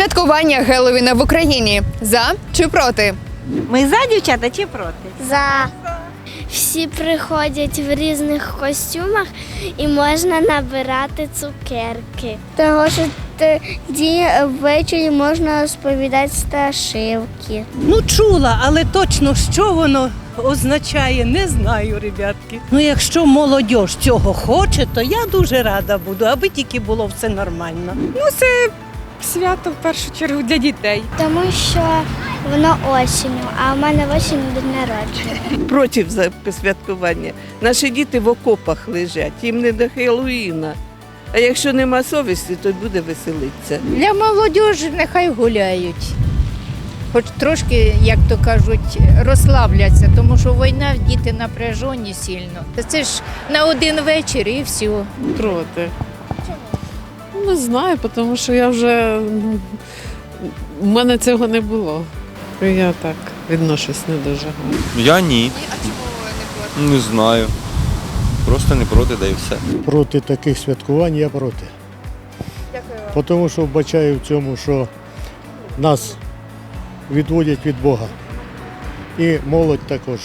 Святкування Геловіна в Україні за чи проти? Ми за дівчата чи проти? За. Всі приходять в різних костюмах і можна набирати цукерки. Того, що тоді ввечері можна розповідати страшилки. Ну чула, але точно що воно означає, не знаю, ребятки. Ну, якщо молодь цього хоче, то я дуже рада буду, аби тільки було все нормально. Ну, це свято в першу чергу для дітей. Тому що воно осінню, а в мене осінню день народження. проти святкування. Наші діти в окопах лежать, їм не до Хеллоуіна. А якщо нема совісті, то буде веселитися. Для молодіжі нехай гуляють. Хоч трошки, як то кажуть, розслабляться, тому що війна діти напряжені сильно. Це ж на один вечір і все. Проти. Ну, Не знаю, тому що я вже. У мене цього не було. Я так відношусь не дуже гарно. Я ні. Не знаю. Просто не проти, да і все. проти таких святкувань я проти. Дякую. Тому що вбачаю в цьому, що нас відводять від Бога. І молодь також.